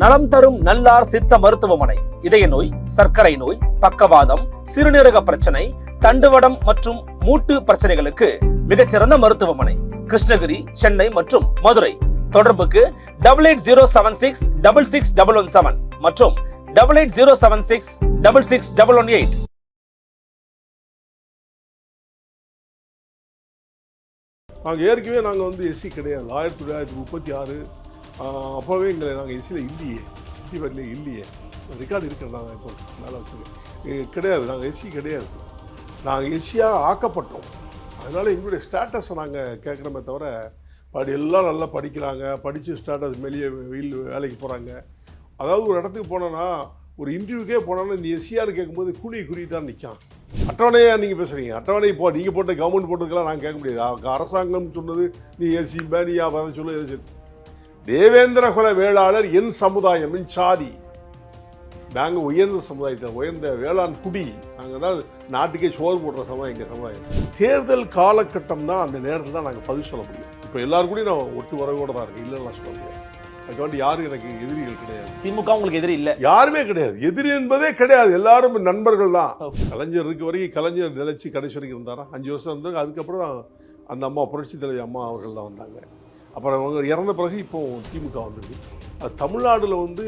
நலம் தரும் நல்லார் சித்த மருத்துவமனை. இதய நோய் சர்க்கரை நோய் பக்கவாதம் சிறுநீரக பிரச்சனை தண்டுவடம் மற்றும் மூட்டு பிரச்சனைகளுக்கு மிகச்சிறந்த மருத்துவமனை. கிருஷ்ணகிரி சென்னை மற்றும் மதுரை. தொடர்புக்கு double eight zero seven six double six double one seven மற்றும் double eight zero seven six double six double one eight நாங்கள் ஏற்கனவே நாங்கள் வந்து எஸ்சி கிடையாது. ஆயிரத்தி தொள்ளாயிரத்தி முப்பத்தி ஆறு அப்போவே எங்களை நாங்கள் இசையில் இல்லையே. இந்தி வரலையே இல்லையே. ரெக்கார்டு இருக்கிற நாங்கள் இப்போ மேலே வச்சுருக்கேன் கிடையாது. நாங்கள் எஸ்சி கிடையாது. நாங்கள் எஸ்சியாக ஆக்கப்பட்டோம். அதனால் எங்களுடைய ஸ்டேட்டஸை நாங்கள் கேட்குறோமே தவிர படி எல்லாம் நல்லா படிக்கிறாங்க. படித்து ஸ்டேட்டஸ் வெளியே வெயில் வேலைக்கு போகிறாங்க அதாவது ஒரு இடத்துக்கு போனோன்னா ஒரு இன்டர்வியூக்கே போனோன்னா நீ எஸ்சியார் கேட்கும்போது கூலி குறி தான் நிற்கான் அட்டவணையாக நீங்கள் பேசுகிறீங்க அட்டவணை இப்போ நீங்கள் போட்ட கவர்மெண்ட் போட்டதுக்கெல்லாம் நாங்கள் கேட்க முடியாது. அரசாங்கம்னு அரசாங்கம் சொன்னது நீ எஸ்சி நீ அதை சொல்லு எது தேவேந்திர குல வேளாளர் என் சமுதாயம் என் சாதி. நாங்கள் உயர்ந்த சமுதாயத்தில் உயர்ந்த வேளாண் குடி. நாங்கள் தான் நாட்டுக்கே சோறு போடுற சமுதாயம் எங்கள் சமுதாயம். தேர்தல் காலகட்டம் தான் அந்த நேரத்தில் தான் நாங்கள் பதில் சொல்ல முடியும். இப்போ எல்லாரும் கூடயும் நான் ஒட்டு வரவோட தான் இருக்கேன். இல்லைன்னு சொல்ல முடியாது. அதுக்கு யாரும் எனக்கு எதிரிகள் கிடையாது. திமுக உங்களுக்கு எதிரி இல்ல. யாருமே கிடையாது. எதிரி என்பதே கிடையாது. எல்லாரும் நண்பர்கள் தான். கலைஞர் இருக்க வரைக்கும் கலைஞர் நிலைச்சு கடைசி வரைக்கும் இருந்தாரா? அஞ்சு வருஷம் இருந்தாங்க. அதுக்கப்புறம் அந்த அம்மா புரட்சி தலைவி அம்மா அவர்கள் தான் வந்தாங்க. அப்புறம் அவங்க இறந்த பிறகு இப்போ திமுக வந்திருக்கு. அது தமிழ்நாடுல வந்து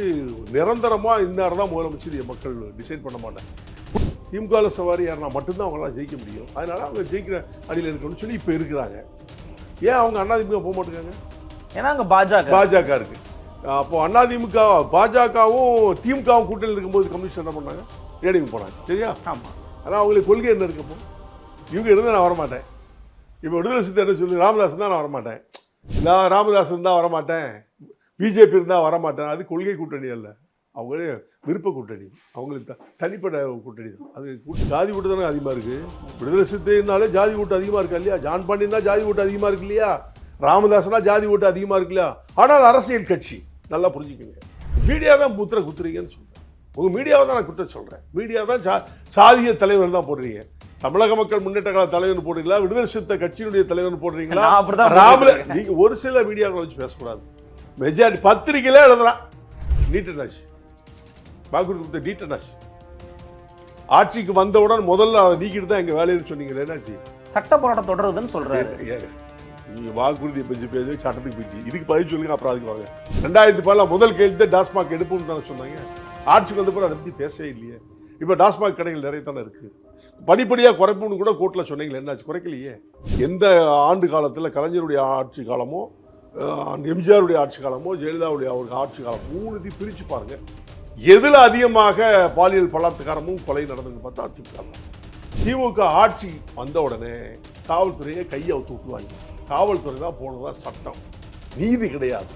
நிரந்தரமாக இன்னார் தான் முதலமைச்சர் மக்கள் டிசைட் பண்ண மாட்டாங்க. திமுகவில் சவாரி யாருனா மட்டும்தான் அவங்களாம் ஜெயிக்க முடியும். அதனால அவங்க ஜெயிக்கிற அடியில் இருக்கணும்னு சொல்லி இப்போ இருக்கிறாங்க. ஏன் அவங்க அண்ணா திமுக போக மாட்டேங்காங்க ஏன்னா அங்க பாஜக. பாஜக இருக்கு. அப்போ அதிமுக பாஜகவும் திமுகவும் கூட்டணியில் இருக்கும்போது கம்யூனிஸ்ட் என்ன பண்ணாங்க? ஏடிஎம் போனாங்க. சரியா? ஆமா. ஆனால் அவங்களுக்கு கொள்கை என்ன இருக்கப்போ இவங்க இருந்தால் நான் வரமாட்டேன். இப்போ விடுதலை சித்தர் என்ன சொல்லி ராமதாஸ் தான் நான் வரமாட்டேன். நான் ராமதாஸ் இருந்தால் வரமாட்டேன். பிஜேபி இருந்தால் வரமாட்டேன். அது கொள்கை கூட்டணி அல்ல. அவங்களே விருப்ப கூட்டணி. அவங்களுக்கு த- தனிப்பட்ட கூட்டணி தான். அது கூ- ஜாதி கூட்டு தானே அதிகமாக இருக்குது விடுதலை சித்தைனாலே ஜாதி கூட்டு அதிகமாக இருக்கா இல்லையா? ஜான் பாண்டியன் தான் ஜாதி கூட்டு அதிகமாக இருக்கு இல்லையா? ராமதாஸ்னா ஜாதி கூட்டு அதிகமாக இருக்கு இல்லையா? ஆனால் அரசியல் கட்சி நல்லா புரிஞ்சுக்கோங்க. மீடியா தான் முத்திரை குத்துறீங்கன்னு சொல்கிறேன் உங்கள் மீடியாவை தான் நான் குற்றம் சொல்கிறேன் மீடியா தான் சா சாதிய தலைவர் தான் போடுறீங்க. தமிழக மக்கள் முன்னேற்ற கால தலைவர் போடுறீங்களா? விடுதலை சிறுத்தை கட்சியினுடைய தலைவர் போடுறீங்களா? ராமல நீங்க ஒரு சில மீடியாக்களை வச்சு பேசக்கூடாது. மெஜாரிட்டி பத்திரிக்கையிலே எழுதுறான். நீட்டனாச்சு வாக்குறுதி கொடுத்த நீட்டனாச்சு ஆட்சிக்கு வந்தவுடன் முதல்ல அதை நீக்கிட்டு தான் எங்க வேலைன்னு சொன்னீங்களே என்னாச்சு? சட்ட போராட்டம் தொடருதுன்னு சொல்றாரு. நீங்க வாக்குறுதியை பேசி பேசி சட்டத்துக்கு போயிட்டு இதுக்கு பதில் சொல்லுங்க அப்புறம் அதுக்கு வாங்க. ரெண்டாயிரத்தி பதில முதல் கையெழுத்து டாஸ்மாக் எடுப்போம்னு தானே சொன்னாங்க. ஆட்சிக்கு வந்த பிறகு அதை பத்தி பேசவே இல்லையே. இப்போ டாஸ்மாக் கடைகள் நிறைய தானே இருக்கு. படிப்படியாக குறைப்புன்னு கூட கோர்ட்டில் சொன்னீங்களே என்னாச்சு? குறைக்கலையே. எந்த ஆண்டு காலத்தில் கலைஞருடைய ஆட்சி காலமோ எம்ஜிஆருடைய ஆட்சி காலமோ ஜெயலலிதாவுடைய அவருக்கு ஆட்சி காலம் மூணுத்தையும் பிரித்து பாருங்கள் எதில் அதிகமாக பாலியல் பலாத்காரமும் கொலை நடந்ததுன்னு பார்த்தா திமுக திமுக ஆட்சி வந்த உடனே காவல்துறையை கையை அவுத்து விட்டுருவாங்க. காவல்துறை தான் போனதான் சட்டம். நீதி கிடையாது.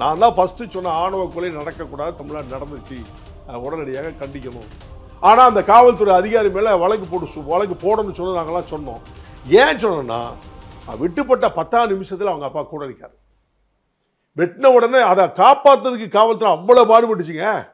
நான் தான் ஃபஸ்ட்டு சொன்ன ஆணவ கொலை நடக்கக்கூடாது தமிழ்நாடு நடந்துச்சு அதை உடனடியாக கண்டிக்கணும். ஆனால் அந்த காவல்துறை அதிகாரி மேலே வழக்கு போட்டு சு- வழக்கு போடணும்னு சொல்லி நாங்களாம் சொன்னோம். ஏன் சொன்னோன்னா விட்டுப்பட்ட பத்தாம் நிமிஷத்தில் அவங்க அப்பா கூட இருக்கார். வெட்டின உடனே அதை காப்பாற்றுறதுக்கு காவல்துறை அவ்வளோ பாடுபட்டுச்சுங்க.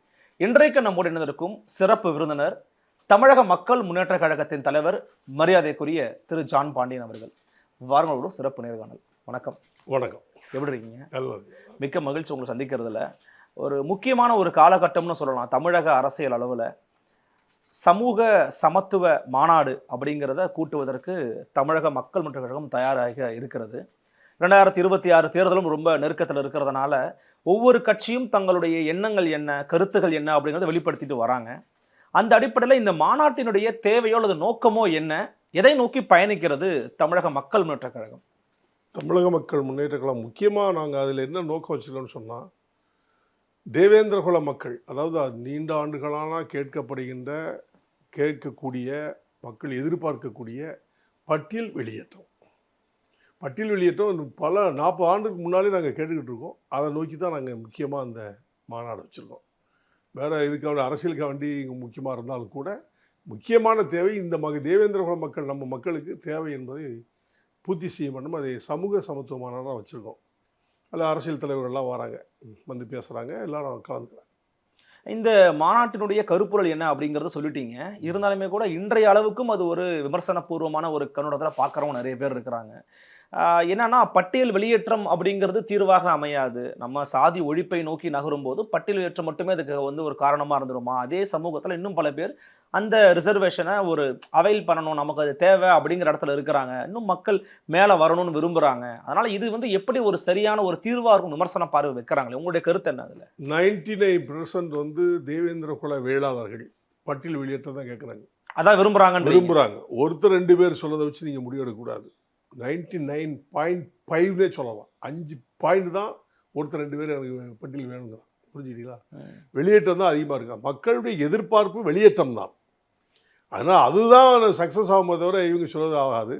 இன்றைக்கு நம்முடைய இணைந்திருக்கும் சிறப்பு விருந்தினர் தமிழக மக்கள் முன்னேற்ற கழகத்தின் தலைவர் மரியாதைக்குரிய திரு ஜான் பாண்டியன் அவர்கள். வாரங்களோட சிறப்பு நேர்காணல் வணக்கம். வணக்கம். எப்படி இருக்கீங்க. மிக்க மகிழ்ச்சி உங்களை சந்திக்கிறதுல. ஒரு முக்கியமான ஒரு காலகட்டம்னு சொல்லலாம் தமிழக அரசியல் அளவில். சமூக சமத்துவ மாநாடு அப்படிங்கிறத கூட்டுவதற்கு தமிழக மக்கள் முன்னேற்ற கழகம் தயாராக இருக்கிறது. ரெண்டாயிரத்தி இருபத்தி ஆறு தேர்தலும் ரொம்ப நெருக்கத்தில் இருக்கிறதுனால ஒவ்வொரு கட்சியும் தங்களுடைய எண்ணங்கள் என்ன கருத்துகள் என்ன அப்படிங்கிறத வெளிப்படுத்திட்டு வராங்க. அந்த அடிப்படையில் இந்த மாநாட்டினுடைய தேவையோ அல்லது நோக்கமோ என்ன எதை நோக்கி பயணிக்கிறது தமிழக மக்கள் முன்னேற்ற கழகம்? தமிழக மக்கள் முன்னேற்ற கழகம். முக்கியமாக நாங்கள் அதில் என்ன நோக்கம் வச்சுக்கோன்னு சொன்னால் தேவேந்திர குல மக்கள் அதாவது அது நீண்ட ஆண்டுகளான கேட்கப்படுகின்ற கேட்கக்கூடிய மக்கள் எதிர்பார்க்கக்கூடிய பட்டியல் வெளியேற்றம். பட்டியல் வெளியேற்றம் பல நாற்பது ஆண்டுக்கு முன்னாலே நாங்கள் கேட்டுக்கிட்டு இருக்கோம். அதை நோக்கி தான் நாங்கள் முக்கியமாக அந்த மாநாடு வச்சுருக்கோம். வேறு இதுக்காக அரசியலுக்காக வேண்டி இங்கே முக்கியமாக இருந்தாலும் கூட முக்கியமான தேவை இந்த மக தேவேந்திர குல மக்கள் நம்ம மக்களுக்கு தேவை என்பதை பூர்த்தி செய்ய வேண்டும் அதை சமூக சமத்துவ மாநாடாக வச்சுருக்கோம். அதில் அரசியல் தலைவர்கள்லாம் வராங்க. வந்து பேசுகிறாங்க எல்லாரும் கலந்துக்கிறாங்க. இந்த மாநாட்டினுடைய கருப்பொருள் என்ன அப்படிங்கிறத சொல்லிட்டீங்க. இருந்தாலுமே கூட இன்றைய அளவுக்கும் அது ஒரு விமர்சனபூர்வமான ஒரு கண்ணோட்டத்தில் பார்க்குறவங்க நிறைய பேர் இருக்கிறாங்க. என்னன்னா பட்டியல் வெளியேற்றம் அப்படிங்கிறது தீர்வாக அமையாது. நம்ம சாதி ஒழிப்பை நோக்கி நகரும் போது பட்டியல் வெளியேற்றம் மட்டுமே அதுக்கு வந்து ஒரு காரணமா இருந்துருமா? அதே சமூகத்துல இன்னும் பல பேர் அந்த ரிசர்வேஷனை ஒரு அவைல் பண்ணணும் நமக்கு அது தேவை அப்படிங்கிற இடத்துல இருக்கிறாங்க. இன்னும் மக்கள் மேலே வரணும்னு விரும்புறாங்க. அதனால இது வந்து எப்படி ஒரு சரியான ஒரு தீர்வா இருக்கும் விமர்சன பார்வை வைக்கிறாங்களே? உங்களுடைய கருத்து என்ன அதுல? நைன்டி நைன் வந்து தேவேந்திர குல வேளாளர்கள் பட்டியல் வெளியேற்றம் தான் கேட்குறாங்க அதான் விரும்புறாங்கன்னு விரும்புகிறாங்க ஒருத்தர் ரெண்டு பேர் சொல்லதை வச்சு நீங்கள் முடிவெடுக்கக்கூடாது நைன்டி நைன் பாயிண்ட் ஃபைவ்னே சொல்லலாம். அஞ்சு பாயிண்ட் தான் ஒருத்தர் ரெண்டு பேர் எனக்கு பட்டியல் வேணுங்கிறான். புரிஞ்சுக்கிட்டீங்களா வெளியேற்றம் தான் அதிகமாக இருக்கா? மக்களுடைய எதிர்பார்ப்பு வெளியேற்றம் தான். அதனால் அதுதான் சக்ஸஸ் ஆகுமே தவிர இவங்க சொல்றது ஆகாது.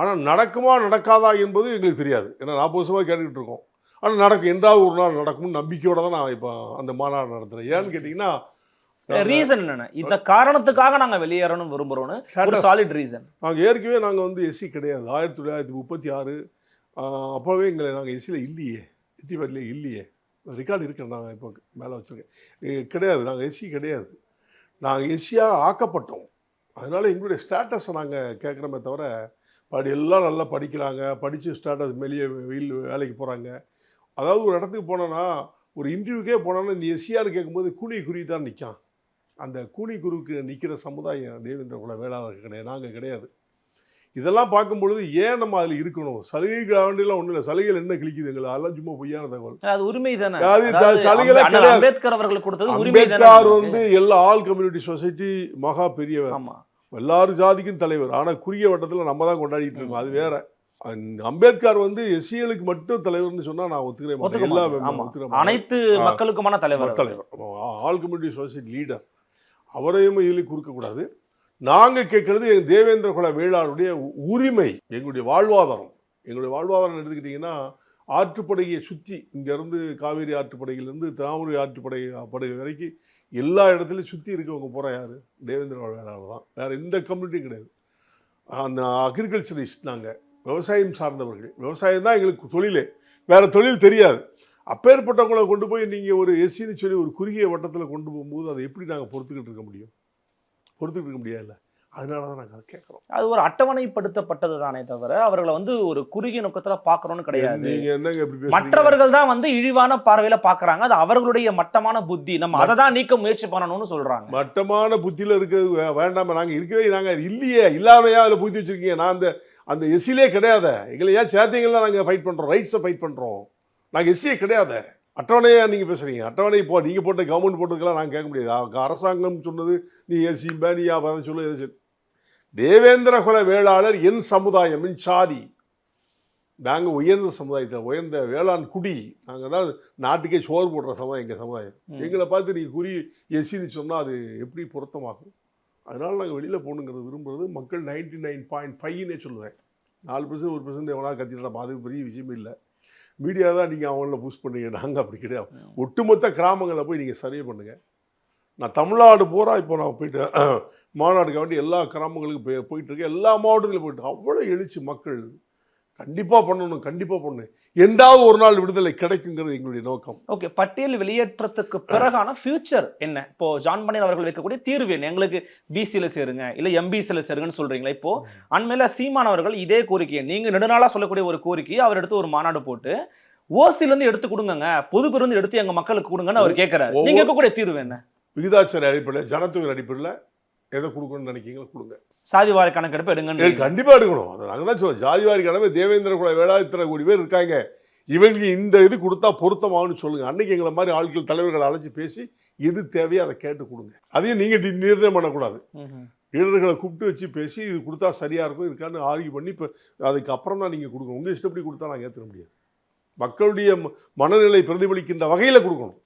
ஆனால் நடக்குமா நடக்காதா என்பது எங்களுக்கு தெரியாது. ஏன்னா நாற்பது வருஷமாக கேட்டுக்கிட்டு இருக்கோம். ஆனால் நடக்கும். என்றாவது ஒரு நாள் நடக்கும்னு நம்பிக்கையோட தான் நான் இப்போ அந்த மாநாடு நடத்துகிறேன் ஏன்னு கேட்டிங்கன்னா ரீசன் என்னென்ன? இந்த காரணத்துக்காக நாங்க வெளியேறணும் விரும்புறோம்னு ஒரு சாலிட் ரீசன் நாங்கள் ஏற்கனவே நாங்கள் வந்து எஸ்சி கிடையாது. ஆயிரத்தி தொள்ளாயிரத்தி முப்பத்தி ஆறு அப்போவே எங்களை நாங்கள் எஸ்சியில் இல்லையே. எட்டி வரலையே இல்லையே. ரெக்கார்டு இருக்கு நாங்கள் இப்போ மேலே வச்சுருக்கேன். கிடையாது. நாங்கள் எஸ்சி கிடையாது. நாங்கள் எஸ்சியாக ஆக்கப்பட்டோம். அதனால் எங்களுடைய ஸ்டேட்டஸை நாங்கள் கேட்குறோமே தவிர படி எல்லாம் நல்லா படிக்கிறாங்க. படித்து ஸ்டேட்டஸ் வெளியே வெயில் வேலைக்கு போகிறாங்க அதாவது ஒரு இடத்துக்கு போனோன்னா ஒரு இன்டர்வியூக்கே போனோன்னா நீ எஸ்சியான்னு கேட்கும்போது கூலி குருவி தான் நிற்கான் அந்த கூலி குருவுக்கு நிற்கிற சமுதாயம் தேவேந்திர குல வேளாளர்கள் கிடையாது நாங்கள் கிடையாது. இதெல்லாம் பார்க்கும் பொழுது ஏன் நம்ம அதில் இருக்கணும்? சலுகைக்கு வேண்டியெல்லாம் ஒன்றும் இல்லை சலுகைகள் என்ன கிழிக்குது எங்களை? அதெல்லாம் சும்மா பொய்யான தகவல். அது உரிமை தானே? அது. அம்பேத்கர் கொடுத்தது அம்பேத்கர் வந்து எல்லா ஆல் கம்யூனிட்டி சொசைட்டி மகா பெரியவர். ஆமா. எல்லாரும் ஜாதிக்கும் தலைவர். ஆனால் குறுகிய வட்டத்தில் நம்ம தான் கொண்டாடிட்டு இருக்கோம். அது வேற. அம்பேத்கர் வந்து எஸ்சிகளுக்கு மட்டும் தலைவர்னு சொன்னா நான் ஒத்துக்கிறேன். ஒத்துக்க எல்லா. அனைத்து. மக்களுக்குமான தலைவர். தலைவர் ஆல் கம்யூனிட்டி சொசைட்டி லீடர். அவரையும் இதில் குறுக்கக்கூடாது. நாங்கள் கேட்குறது எங்கள் தேவேந்திர குல வேளாளுடைய உரிமை எங்களுடைய வாழ்வாதாரம். எங்களுடைய வாழ்வாதாரம் எடுத்துக்கிட்டிங்கன்னா ஆற்றுப்படையை சுற்றி இங்கேருந்து காவேரி ஆற்றுப்படையிலேருந்து தாமரை ஆற்றுப்படை படை வரைக்கும் எல்லா இடத்துலையும் சுற்றி இருக்கவங்க போகிற யார்? தேவேந்திர குல வேளாளர் தான். வேறு எந்த கம்யூனிட்டியும் கிடையாது. அந்த அக்ரிகல்ச்சரிஸ்ட் நாங்கள் விவசாயம் சார்ந்தவர்கள். விவசாயம் தான் எங்களுக்கு தொழிலே. வேறு தொழில் தெரியாது. அப்பேற்பட்டவங்களை கொண்டு போய் நீங்கள் ஒரு எஸ்சின்னு சொல்லி ஒரு குறுகிய வட்டத்தில் கொண்டு போகும்போது அதை எப்படி நாங்கள் பொறுத்துக்கிட்டு இருக்க முடியும்? பொறுத்துக்கிட்டு இருக்க முடியாதுல்ல அதனால தான் நாங்கள் அதை கேட்குறோம். அது ஒரு அட்டவணைப்படுத்தப்பட்டது தானே தவிர அவர்களை வந்து ஒரு குறுகிய நோக்கத்துல பார்க்கணும்னு கிடையாது. நீங்கள் என்னங்க எப்படி? மற்றவர்கள் தான் வந்து இழிவான பார்வையில பாக்குறாங்க அது அவர்களுடைய மட்டமான புத்தி. நம்ம அதை தான் நீக்க முயற்சி பண்ணணும்னு சொல்றாங்க. மட்டமான புத்தியில் இருக்கிறது வேண்டாம. நாங்கள் இருக்கவே நாங்கள் இல்லையே. இல்லாமையா அதில் புத்தி வச்சுருக்கீங்க. நான் அந்த அந்த எஸ்சிலே கிடையாது. எங்களை ஏன் சேர்த்தீங்களா நாங்கள் ஃபைட் பண்ணுறோம் ரைட்ஸை ஃபைட் பண்ணுறோம் நாங்கள் எஸ்சியே கிடையாது. அட்டவணையா நீங்கள் பேசுகிறீங்க அட்டவணை இப்போ நீங்கள் போட்ட கவர்மெண்ட் போட்டதுக்கெல்லாம் நாங்கள் கேட்க முடியாது. அரசாங்கம் சொன்னது நீ எஸ்சி நீ அதை சொல்லு எது. தேவேந்திர குல வேளாளர் என் சமுதாயம் என் சாதி. நாங்கள் உயர்ந்த சமுதாயத்தில் உயர்ந்த வேளாண் குடி. நாங்கள் தான் நாட்டுக்கே சோறு போடுற சமுதாயம் எங்கள் சமுதாயம். எங்களை பார்த்து நீங்கள் குறி எஸ்சின்னு சொன்னால் அது எப்படி பொருத்தமாகும்? அதனால் நாங்கள் வெளியில் போகணுங்கிறது விரும்புறது. மக்கள் நைன்டி நைன் பாயிண்ட் ஃபைவ்னே சொல்லுவேன். நாலு பர்சன்ட் ஒரு பர்சன்ட் எவனா கத்திட்டு அது பெரிய விஷயம் இல்லை. மீடியா தான் நீங்கள் அவங்கள புஷ் பண்ணீங்க நாங்கள் அப்படி கிடையாது. ஒட்டுமொத்த கிராமங்களில் போய் நீங்கள் சர்வே பண்ணுங்கள் நான் தமிழ்நாடு பூரா இப்போ நான் போயிட்டு மாநாடுக்கு வேண்டி எல்லா கிராமங்களுக்கும் போய் போயிட்டுருக்கேன் எல்லா மாவட்டத்திலும் போயிட்டு அவ்வளோ எழுச்சி மக்கள். கண்டிப்பாக பண்ணணும் கண்டிப்பாக பண்ணணும் என்றாவது ஒரு நாள் விடுதலை கிடைக்குங்கிறது எங்களுடைய நோக்கம். ஓகே பட்டியல் வெளியேற்றத்துக்கு பிறகான ஃபியூச்சர் என்ன? இப்போ ஜான் பனியன் அவர்கள் வைக்கக்கூடிய தீர்வு என்ன? எங்களுக்கு பிசியில் சேருங்க இல்ல எம்பிசியில் சேருங்கன்னு சொல்றீங்களா இப்போ? அண்மையில சீமான் அவர்கள் இதே கோரிக்கையை நீங்க நெடுநாளா சொல்லக்கூடிய ஒரு கோரிக்கையை அவர் எடுத்து ஒரு மாநாடு போட்டு ஓசில இருந்து எடுத்து கொடுங்கங்க பொது பேருந்து எடுத்து எங்க மக்களுக்கு கொடுங்கன்னு அவர் கேட்கிறாரு நீங்க இருக்கக்கூடிய தீர்வு என்ன? விகிதாச்சார அடிப்படையில் ஜனத்தொகை அடிப்படையில் எதை கொடுக்கணும்னு நினைக்கிறீங்களோ கொடுங்க. சாதிவாரி கணக்கெடுப்பு ஏய், எடுங்கன்னு கண்டிப்பா எடுக்கணும். அதை நாங்கள் தான் சொல்லுவோம் ஜாதிவாரி கடமை தேவேந்திர குல வேளா இத்தனை கோடி பேர் இருக்காங்க. இவங்க இந்த இது கொடுத்தா பொருத்தமாகும்னு சொல்லுங்க. அன்னைக்கு எங்களை மாதிரி ஆட்கள் தலைவர்களை அழைச்சி பேசி எது தேவையோ அதை கேட்டு கொடுங்க. அதையும் நீங்க நிர்ணயம் பண்ணக்கூடாது. லீடர்களை கூப்பிட்டு வச்சு பேசி இது கொடுத்தா சரியா இருக்கும் இருக்கான்னு ஆர்கியூ பண்ணி இப்போ அதுக்கு அப்புறம் தான் நீங்க கொடுக்கணும். உங்க இஷ்டப்படி கொடுத்தா நாங்கள் ஏற்றுக்க முடியாது. மக்களுடைய மனநிலை பிரதிபலிக்கின்ற வகையில கொடுக்கணும்.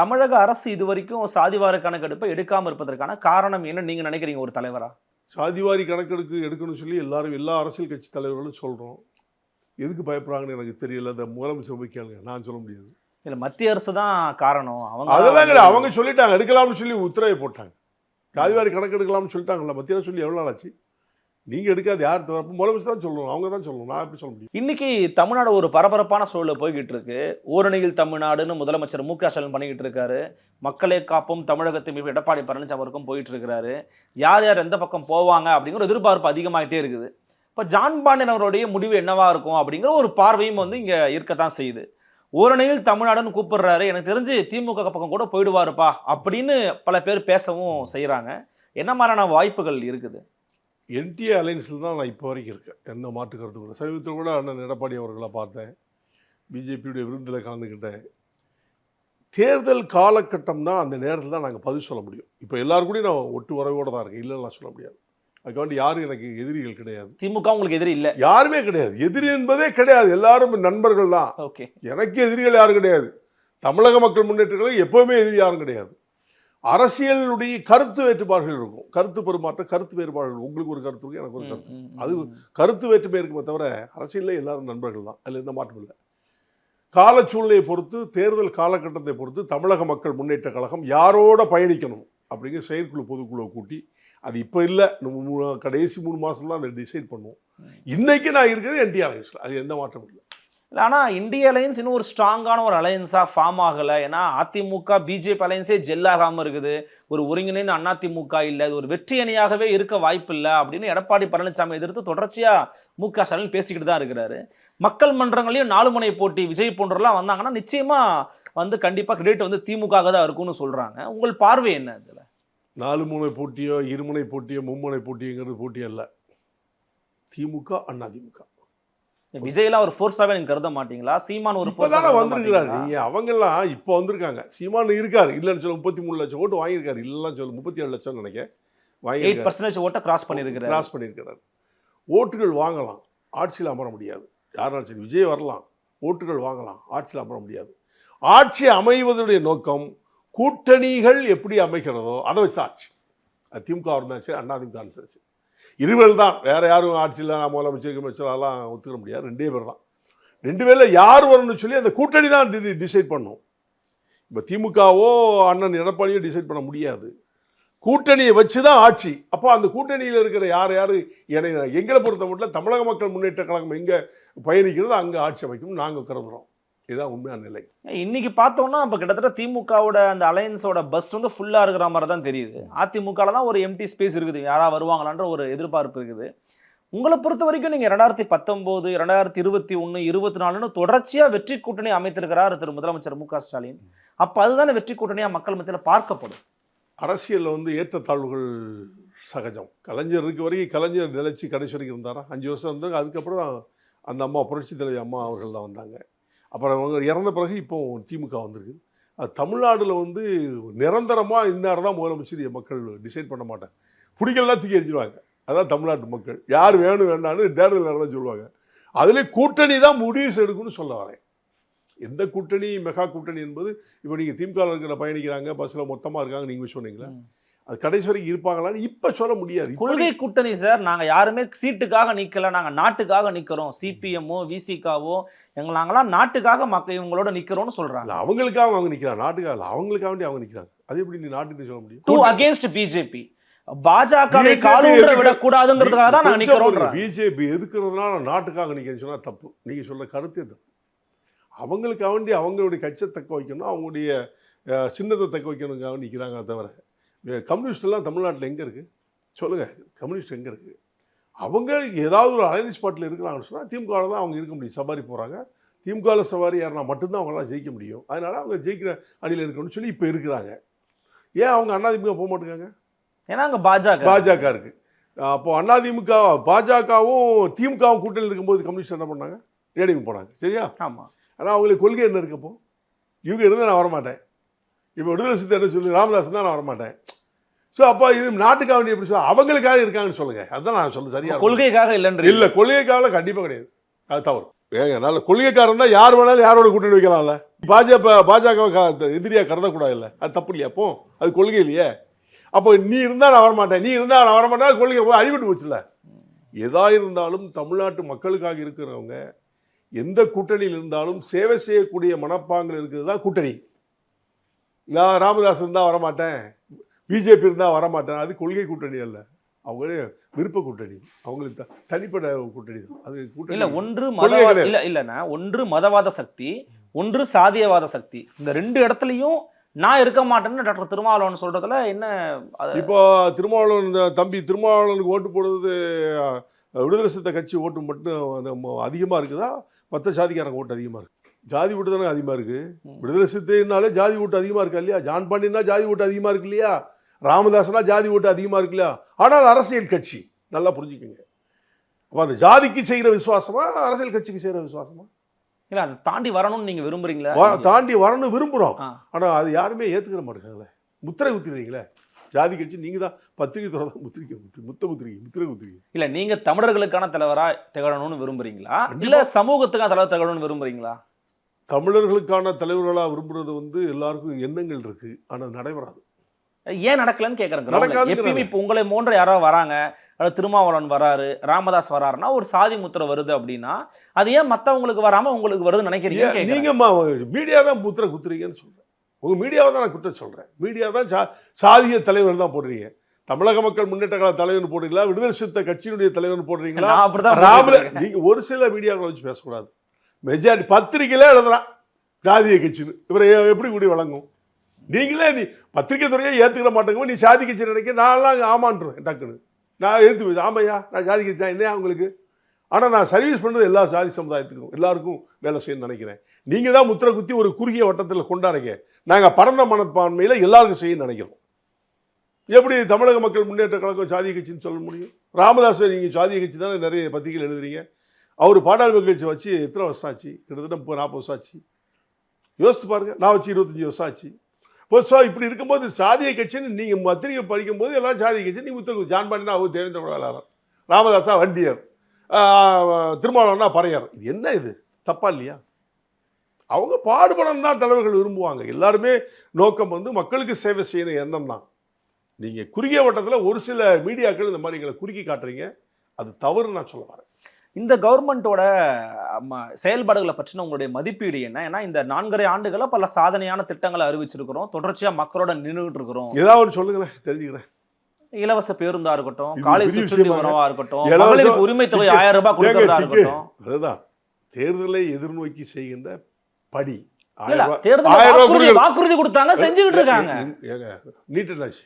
தமிழக அரசு இது வரைக்கும் சாதிவார கணக்கெடுப்பை எடுக்காம இருப்பதற்கான காரணம் என்ன நீங்க நினைக்கிறீங்க ஒரு தலைவரா? சாதிவாரி கணக்கெடுக்கு எடுக்கணும்னு சொல்லி எல்லாரும் எல்லா அரசியல் கட்சி தலைவர்களும் சொல்கிறோம் எதுக்கு பயப்படுறாங்கன்னு எனக்கு தெரியல. அந்த முதலமைச்சர் போய் கேளுங்க. நான் சொல்ல முடியாது. இல்ல மத்திய அரசு தான் காரணம். அவங்க அதெல்லாம் கிடையாது. அவங்க சொல்லிட்டாங்க. எடுக்கலாம்னு சொல்லி உத்தரவை போட்டாங்க. காதிவாரி கணக்கு எடுக்கலாம்னு சொல்லிட்டாங்கல்ல. மத்திய அரசு சொல்லி எவ்வளோ நாள் ஆச்சு? நீங்கள் எடுக்காது யார் தரப்பு முதலமைச்சர் தான் சொல்லணும். அவங்க தான் சொல்லணும். நான் எப்படி சொல்ல முடியும்? இன்னைக்கு தமிழ்நாடு ஒரு பரபரப்பான சூழலில் போய்கிட்டு இருக்கு. ஓரணியில் தமிழ்நாடுன்னு முதலமைச்சர் மு க ஸ்டாலின் பண்ணிக்கிட்டு இருக்காரு. மக்களை காப்பும் தமிழகத்தை மீது எடப்பாடி பழனிசாமி அவருக்கும் போயிட்டு இருக்கிறாரு. யார் யார் எந்த பக்கம் போவாங்க அப்படிங்கிற ஒரு எதிர்பார்ப்பு அதிகமாகிட்டே இருக்குது. இப்போ ஜான் பாண்டியன் அவருடைய முடிவு என்னவா இருக்கும் அப்படிங்கிற ஒரு பார்வையும் வந்து இங்கே இருக்கத்தான் செய்யுது. ஓரணியில் தமிழ்நாடுன்னு கூப்பிடுறாரு. எனக்கு தெரிஞ்சு திமுக பக்கம் கூட போயிடுவாருப்பா அப்படின்னு பல பேர் பேசவும் செய்கிறாங்க என்ன மாதிரியான வாய்ப்புகள் இருக்குது? என்டிஏ அலைன்ஸில் தான் நான் இப்போ வரைக்கும் இருக்கேன். எந்த மாற்று கருத்து கூட சமீபத்தில் கூட அண்ணன் எடப்பாடி அவர்களை பார்த்தேன். பிஜேபியுடைய விருந்தில் கலந்துக்கிட்டேன். தேர்தல் காலகட்டம் தான் அந்த நேரத்தில் தான் நாங்கள் பதில் சொல்ல முடியும். இப்போ எல்லாரும் கூடயும் நான் ஒட்டு வரவோடு தான் இருக்கேன். இல்லைன்னு நான் சொல்ல முடியாது. அதுக்காண்டி யாரும் எனக்கு எதிரிகள் கிடையாது. திமுக உங்களுக்கு எதிரி இல்ல. யாருமே கிடையாது. எதிரி என்பதே கிடையாது. எல்லாரும் நண்பர்கள் தான். ஓகே. எனக்கு எதிரிகள் யாரும் கிடையாது. தமிழக மக்கள் முன்னேற்றங்களுக்கு எப்பவுமே எதிரி யாரும் கிடையாது. அரசியலுடைய கருத்து வேறுபாடுகள் இருக்கும். கருத்து பரிமாற்றம் கருத்து வேறுபாடுகள் உங்களுக்கு ஒரு கருத்து இருக்கு எனக்கு ஒரு கருத்து அது கருத்து வேற்றுமை இருக்குமே தவிர அரசியலில் எல்லாரும் நண்பர்கள் தான். அதில் எந்த மாற்றம் இல்லை. கால சூழ்நிலையை பொறுத்து தேர்தல் காலகட்டத்தை பொறுத்து தமிழக மக்கள் முன்னேற்ற கழகம் யாரோட பயணிக்கணும் அப்படிங்கிற செயற்குழு பொதுக்குழுவை கூட்டி அது இப்போ இல்லை. கடைசி மூணு மாதம் தான் அதை டிசைட் பண்ணுவோம். இன்னைக்கு நான் இருக்கிறது என்டிஆர் அது எந்த மாற்றமும் இல்லை. ஆனால் இந்திய அலையன்ஸ் இன்னும் ஒரு ஸ்ட்ராங்கான ஒரு அலையன்ஸாக ஃபார்ம் ஆகலை. ஏன்னா அதிமுக பிஜேபி அலையன்ஸே ஜெல்லாகாமல் இருக்குது. ஒரு ஒருங்கிணைந்த அதிமுக இல்லை. அது ஒரு வெற்றி அணியாகவே இருக்க வாய்ப்பு இல்லை அப்படின்னு எடப்பாடி பழனிசாமி எதிர்த்து தொடர்ச்சியாக மு க ஸ்டாலின் பேசிக்கிட்டு தான் இருக்கிறாரு. மக்கள் மன்றங்களையும் நாலு முனை போட்டி விஜய் போன்றெல்லாம் வந்தாங்கன்னா நிச்சயமாக வந்து கண்டிப்பாக கிரெடிட் வந்து திமுக தான் இருக்கும்னு சொல்கிறாங்க உங்கள் பார்வை என்ன இதில்? நாலு முனை போட்டியோ இருமுனை போட்டியோ மும்முனை போட்டியோங்கிறது போட்டி அல்ல. திமுக அதிமுக விஜய்லாம் ஒரு ஃபோர்ஸாவே நீங்க கருத மாட்டீங்களா? சீமான் ஒரு கருத வந்திருக்கிறாரு? நீங்க அவங்கெல்லாம் இப்போ வந்திருக்காங்க. சீமான் இருக்காரு. இல்லைன்னு சொல்ல முப்பத்தி மூணு லட்சம் ஓட்டு வாங்கியிருக்காரு. இல்லைன்னு சொல்ல முப்பத்தி ஏழு லட்சம் நினைக்க எயிட் வாங்கியிருக்காரு பர்சன்டேஜ் ஓட்ட கிராஸ் பண்ணிருக்கிறாரு கிராஸ் பண்ணியிருக்கிறார். ஓட்டுகள் வாங்கலாம். ஆட்சியில் அமர முடியாது. யாராலும் சரி விஜய் வரலாம். ஓட்டுகள் வாங்கலாம். ஆட்சியில் அமர முடியாது. ஆட்சி அமைவதுடைய நோக்கம் கூட்டணிகள் எப்படி அமைகிறதோ அதை வச்சு ஆட்சி. திமுக இருந்தாலும் சரி அண்ணா திமுக இருந்தாலும் சரி இருவர் தான். வேறு யாரும் ஆட்சியில் முதலமைச்சர் அமைச்சரெல்லாம் ஒத்துக்க முடியாது. ரெண்டே பேர் தான். ரெண்டு பேரில் யார் வரணும்னு சொல்லி அந்த கூட்டணி தான் டிசைட் பண்ணும். இப்போ திமுகவோ அண்ணன் எடப்பாடியோ டிசைட் பண்ண முடியாது. கூட்டணியை வச்சு தான் ஆட்சி. அப்போ அந்த கூட்டணியில் இருக்கிற யார் யார் என எங்களை பொறுத்த மட்டும் தமிழக மக்கள் முன்னேற்ற கழகம் எங்கே பயணிக்கிறதோ அங்கே ஆட்சி அமைக்கும் நாங்கள் கருதுகிறோம் இதுதான் உண்மையான நிலை. இன்னைக்கு பார்த்தோம்னா இப்போ கிட்டத்தட்ட திமுகவோட அந்த அலையன்ஸோட பஸ் வந்து ஃபுல்லா இருக்கிற மாதிரி தான் தெரியுது. அதிமுகல தான் ஒரு எம்டி ஸ்பேஸ் இருக்குது. யாரா வருவாங்களான்ற ஒரு எதிர்பார்ப்பு இருக்குது. உங்களை பொறுத்த வரைக்கும் நீங்க ரெண்டாயிரத்தி பத்தொன்பது ரெண்டாயிரத்தி இருபத்தி ஒன்று இருபத்தி நாலுன்னு தொடர்ச்சியா வெற்றி கூட்டணி அமைத்திருக்கிறார் திரு முதலமைச்சர் மு க ஸ்டாலின். அப்ப அதுதானே வெற்றி கூட்டணியா மக்கள் மத்தியில் பார்க்கப்படும். அரசியலில் வந்து ஏற்றத்தாழ்வுகள் சகஜம். கலைஞர் இருக்க வரைக்கும் கலைஞர் நிலைச்சு கடைசி வரைக்கும் இருந்தாரா? அஞ்சு வருஷம் இருந்தாங்க. அதுக்கப்புறம் அந்த அம்மா புரட்சி தலைவி அம்மா அவர்கள் தான் வந்தாங்க. அப்புறம் அவங்க இறந்த பிறகு இப்போ திமுக வந்திருக்கு. தமிழ்நாட்டில் வந்து நிரந்தரமாக இன்னார் தான் முதலமைச்சர் மக்கள் டிசைட் பண்ண மாட்டாங்க. பிடிக்கலாம் தூக்கி எரிஞ்சிருவாங்க அதான் தமிழ்நாட்டு மக்கள். யார் வேணும் வேண்டாம்னு தேர்தல் நேரம் சொல்லுவாங்க. அதில் கூட்டணி தான் முடிவு எடுக்கும்னு சொல்ல வரேன். எந்த கூட்டணி மெகா கூட்டணி என்பது இப்போ நீங்கள் திமுக இருக்கிற பயணிக்கிறாங்க பஸ்ஸில் மொத்தமாக இருக்காங்க நீங்கள் சொன்னீங்களா? அது கடைசி வரைக்கும் இருப்பாங்களான்னு இப்போ சொல்ல முடியாது. கொள்கை கூட்டணி சார் நாங்க யாருமே சீட்டுக்காக நிக்கல. நாங்க நாட்டுக்காக நிக்கிறோம். சிபிஎம்மோ விசிகாவோ எங்க நாங்களாம் நாட்டுக்காக மக்கள் இவங்களோட நிக்கிறோம்னு சொல்றாங்க. இல்ல, அவங்களுக்காக அவங்க நிற்கிறாங்க நாட்டுக்காக இல்லை அவங்களுக்காக வேண்டி அவங்க நிற்கிறாங்க அது எப்படி நீ நாட்டுக்கு சொல்ல முடியும்? டூ அகேன்ஸ்ட் பிஜேபி பாஜகவை காலூன்ற விடக்கூடாதுங்கிறதுக்காக தான் நாங்க நிக்கிறோம்ன்ற. பிஜேபி எதுக்குறதுனால நாட்டுக்காக நிற்கிறேன்னு சொன்னா தப்பு. நீங்க சொல்ற கருத்து தப்பு அவங்களுக்காக வேண்டி அவங்களுடைய கட்சியை தக்க வைக்கணும். அவங்களுடைய சின்னத்தை தக்க வைக்கணுங்காக நிற்கிறாங்க தவிர அஹ், கம்யூனிஸ்ட் எல்லாம் தமிழ்நாட்டில் எங்கே இருக்கு? சொல்லுங்க கம்யூனிஸ்ட் எங்கே இருக்கு? அவங்க ஏதாவது ஒரு அலைன்ஸ் ஸ்பாட்டில் இருக்கிறாங்கன்னு சொன்னால் திமுக தான் அவங்க இருக்க முடியும். சவாரி போகிறாங்க திமுகவில் சவாரி யாருனா மட்டும்தான் அவங்களாம் ஜெயிக்க முடியும். அதனால அவங்க ஜெயிக்கிற அணியில் இருக்கணும்னு சொல்லி இப்போ இருக்கிறாங்க. ஏன் அவங்க அண்ணா திமுக போக மாட்டேங்காங்க? ஏன்னா அங்க பாஜக. பாஜக இருக்கு. அப்போ அதிமுக பாஜகவும் திமுகவும் கூட்டணியில் இருக்கும்போது கம்யூனிஸ்ட் என்ன பண்ணாங்க? ஏடிஎம் போனாங்க. சரியா? ஆமா. ஆனால் அவங்களுக்கு கொள்கை என்ன இருக்கப்போ இவங்க இருந்தால் நான் வரமாட்டேன். இப்போ விடுதலை சித்தர் என்ன சொல்லி ராமதாஸ் தான் நான் வரமாட்டேன். ஸோ அப்போ இது நாட்டுக்காக வேண்டி எப்படி சொல்ல அவங்களுக்காக இருக்காங்கன்னு சொல்லுங்க. அதுதான் நான் சொல்ல சரியா. கொள்கைக்காக இல்லைன்ற இல்ல கொள்கைக்காக கண்டிப்பா கிடையாது. அது தவறு. ஏங்க நல்ல கொள்கைக்காரன் தான் யார் வேணாலும் யாரோட கூட்டணி வைக்கலாம்ல? பாஜக பாஜக எதிரியா கருதக்கூடாது இல்ல அது தப்பு இல்லையா அப்போ? அது கொள்கை இல்லையே? அப்போ நீ இருந்தா நான் வரமாட்டேன் நீ இருந்தா நான் வரமாட்டேன் கொள்கை போய் அடிபட்டு போச்சுல எதா இருந்தாலும் தமிழ்நாட்டு மக்களுக்காக இருக்கிறவங்க எந்த கூட்டணியில் இருந்தாலும் சேவை செய்யக்கூடிய மனப்பாங்கில் இருக்கிறது தான் கூட்டணி. நான் ராமதாஸ் இருந்தால் வரமாட்டேன். பிஜேபி இருந்தால் வரமாட்டேன். அது கொள்கை கூட்டணி அல்ல. அவங்களே விருப்ப கூட்டணி. அவங்களுக்கு த- தனிப்பட்ட கூட்டணி தான். அது கூட்டணி இல்ல ஒன்று மதவாத. இல்ல இல்லண்ணா ஒன்று மதவாத சக்தி ஒன்று சாதியவாத சக்தி. இந்த ரெண்டு இடத்துலயும் நான் இருக்க மாட்டேன்னு டாக்டர் திருமாவளவன் சொல்றதுல என்ன இப்போ திருமாவளவன் தம்பி திருமாவளவனுக்கு ஓட்டு போடுறது விடுதலை சித்த கட்சி ஓட்டு மட்டும் அதிகமாக இருக்குதா? மற்ற சாதிக்காரங்க ஓட்டு அதிகமாக இருக்கு? ஜாதி ஓட்டு தானே அதிகமாக இருக்கு? ம். விடுதலை சித்தைனாலே ஜாதி ஓட்டு அதிகமாக இருக்கா இல்லையா? ஜான் பாண்டியன்னா ஜாதி ஓட்டு அதிகமாக இருக்கு இல்லையா? ராமதாஸ்னா ஜாதி ஓட்டு அதிகமாக இருக்கு இல்லையா? ஆனால் அரசியல் கட்சி நல்லா புரிஞ்சுக்கோங்க. அப்போ அந்த ஜாதிக்கு செய்கிற விசுவாசமா அரசியல் கட்சிக்கு செய்கிற விசுவாசமா? இல்ல அதை தாண்டி வரணும்னு நீங்க விரும்புறீங்களா? தாண்டி வரணும் விரும்புகிறோம். ஆனால் அது யாருமே ஏற்றுக்கிற மாட்டேங்கிறாங்களே. முத்திரை குத்திடுறீங்களே ஜாதி கட்சி நீங்கள் தான் பத்திரிகை துறை தான் முத்திரிக்கை முத்து- முத்த முத்திரிக்கை முத்திரை குத்திரிக்கை இல்ல நீங்க தமிழர்களுக்கான தலைவரா திகழணும்னு விரும்புறீங்களா? கண்டிப்பா. இல்ல சமூகத்துக்கான தலைவர் திகழணும்னு விரும்புறீங்களா? தமிழர்களுக்கான தலைவர்களாக விரும்புறது வந்து எல்லாருக்கும் எண்ணங்கள் இருக்கு. ஆனால் நடைபெறாது. ஏன் நடக்கலன்னு. நடக்காதுங்கிறாங்க. எப்பயுமே இப்ப உங்களை போன்ற யாரோ வராங்க. அதாவது திருமாவளவன் வராரு ராமதாஸ் வராருன்னா ஒரு சாதி முத்திரை வருது அப்படின்னா அது ஏன் மத்தவங்களுக்கு வராம உங்களுக்கு வருதுன்னு நினைக்கிறீங்க ஏன் நீங்க மீடியா தான் முத்திரை குத்துறீங்கன்னு சொல்றேன். உங்க மீடியாவை தான் நான் குற்றம் சொல்றேன். மீடியா தான் சா சாதிய தலைவர் தான் போடுறீங்க. தமிழக மக்கள் முன்னேற்ற கழக தலைவர் போடுறீங்களா? விடுதலை சிறுத்தை கட்சியினுடைய தலைவர் போடுறீங்களா? ராமல புரிஞ்சுக்கிறேன். நீங்க ஒரு சில மீடியாக்களை வச்சு பேசக்கூடாது. மெஜாரிட்டி பத்திரிக்கையில எழுதுறான். ஜாதிய கட்சின்னு. இவரை எப்படி கூடி வழங்கும்? நீங்களே நீ பத்திரிக்கை துறையை ஏற்றுக்க மாட்டேங்க நீ சாதி கட்சி நினைக்க நான்லாம் ஆமான்றேன் டக்குன்னு. நான் ஏற்று ஆமையா நான் ஜாதி கட்சி தான் என்ன உங்களுக்கு? ஆனால் நான் சர்வீஸ் பண்ணுறது எல்லா ஜாதி சமுதாயத்துக்கும் எல்லாருக்கும் வேலை செய்யணும்னு நினைக்கிறேன். நீங்கள் தான் முத்திரை குத்தி ஒரு குறுகிய வட்டத்தில் கொண்டாடுங்க நாங்கள் பரந்த மனப்பான்மையில் எல்லாருக்கும் செய்யணும்னு நினைக்கிறோம். எப்படி தமிழக மக்கள் முன்னேற்ற கழகம் ஜாதிய கட்சின்னு சொல்ல முடியும்? ராமதாஸ் நீங்கள் ஜாதிய கட்சி தானே நிறைய பத்திரிகைகள் எழுதுறீங்க. அவர் பாடல் நிகழ்ச்சி வச்சு எத்தனை வருஷம் ஆச்சு? கிட்டத்தட்ட முப்பது நாற்பது வருஷம் ஆச்சு. யோசித்து பாருங்க நான் வச்சு இருபத்தஞ்சி வருஷம் ஆச்சு. இப்போ ஸோ இப்படி இருக்கும்போது சாதிய கட்சின்னு நீங்கள் பத்திரிகை படிக்கும்போது எல்லாம் சாதிய கட்சி நீ முத்தகு ஜான் பாண்டினா அவர் தேவேந்திர வேளாளர் ராமதாசா வண்டியர் ஆஹ், திருமாவளவனா பறையர். இது என்ன இது? தப்பா இல்லையா? அவங்க பாடுபடம் தான் தலைவர்கள் விரும்புவாங்க. எல்லாருமே நோக்கம் வந்து மக்களுக்கு சேவை செய்யணும் எண்ணம் தான். நீங்கள் குறுகிய வட்டத்தில் ஒரு சில மீடியாக்கள் இந்த மாதிரி எங்களை குறுக்கி காட்டுறீங்க. அது தவறு நான் சொல்ல வரேன். இந்த கவர்மெண்ட்டோட செயல்பாடுகளை பற்றின உங்களுடைய மதிப்பீடு என்ன? ஏன்னா இந்த நான்கரை ஆண்டுகளா பல சாதனையான திட்டங்களை அறிவிச்சிருக்கிறோம். தொடர்ச்சியா மக்களோட நின்றுகிட்டு இருக்கிறோம். ஏதாவது சொல்லுங்களேன் தெரிஞ்சுக்கிறேன். இலவச பேருந்தா இருக்கட்டும் காலை சுற்றுலா. உணவா இருக்கட்டும் உரிமை தொகை. ஆயிரம் ரூபாய் கொடுக்கறதா. இருக்கட்டும். அதுதான். தேர்தலை எதிர்நோக்கி செய்கின்ற படி. வாக்குறுதி கொடுத்தாங்க செஞ்சுக்கிட்டு இருக்காங்க. ஏங்க நீட் என்னாச்சு